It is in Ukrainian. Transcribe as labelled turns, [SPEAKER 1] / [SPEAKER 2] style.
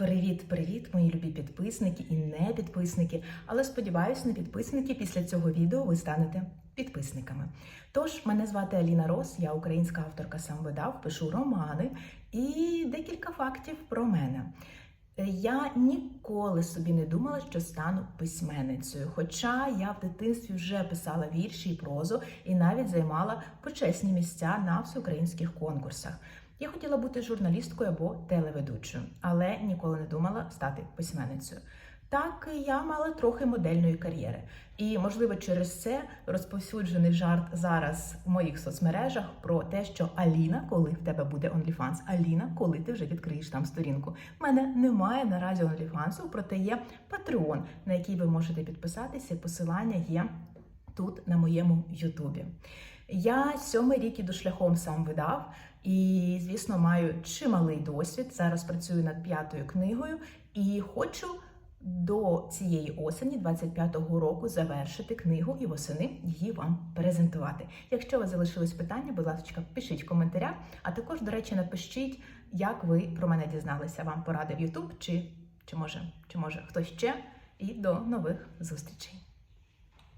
[SPEAKER 1] Привіт-привіт, мої любі підписники і не підписники. Але сподіваюся, не підписники після цього відео ви станете підписниками. Тож, мене звати Аліна Рос, я українська авторка самовидав, пишу романи і декілька фактів про мене. Я ніколи собі не думала, що стану письменницею. Хоча я в дитинстві вже писала вірші і прозу і навіть займала почесні місця на всеукраїнських конкурсах. Я хотіла бути журналісткою або телеведучою, але ніколи не думала стати письменницею. Так, я мала трохи модельної кар'єри, і можливо через це розповсюджений жарт зараз в моїх соцмережах про те, що Аліна, коли в тебе буде OnlyFans, Аліна, коли ти вже відкриєш там сторінку. У мене немає наразі OnlyFans, проте є Patreon, на який ви можете підписатися. Посилання є тут на моєму Ютубі. Я сьомий рік іду шляхом сам видав, і, звісно, маю чималий досвід. Зараз працюю над п'ятою книгою і хочу до цієї осені, 25-го року, завершити книгу і восени її вам презентувати. Якщо у вас залишились питання, будь ласка, пишіть в коментарях. А також, до речі, напишіть, як ви про мене дізналися. Вам порадив Ютуб, чи, чи може, чи може хтось ще. І до нових зустрічей.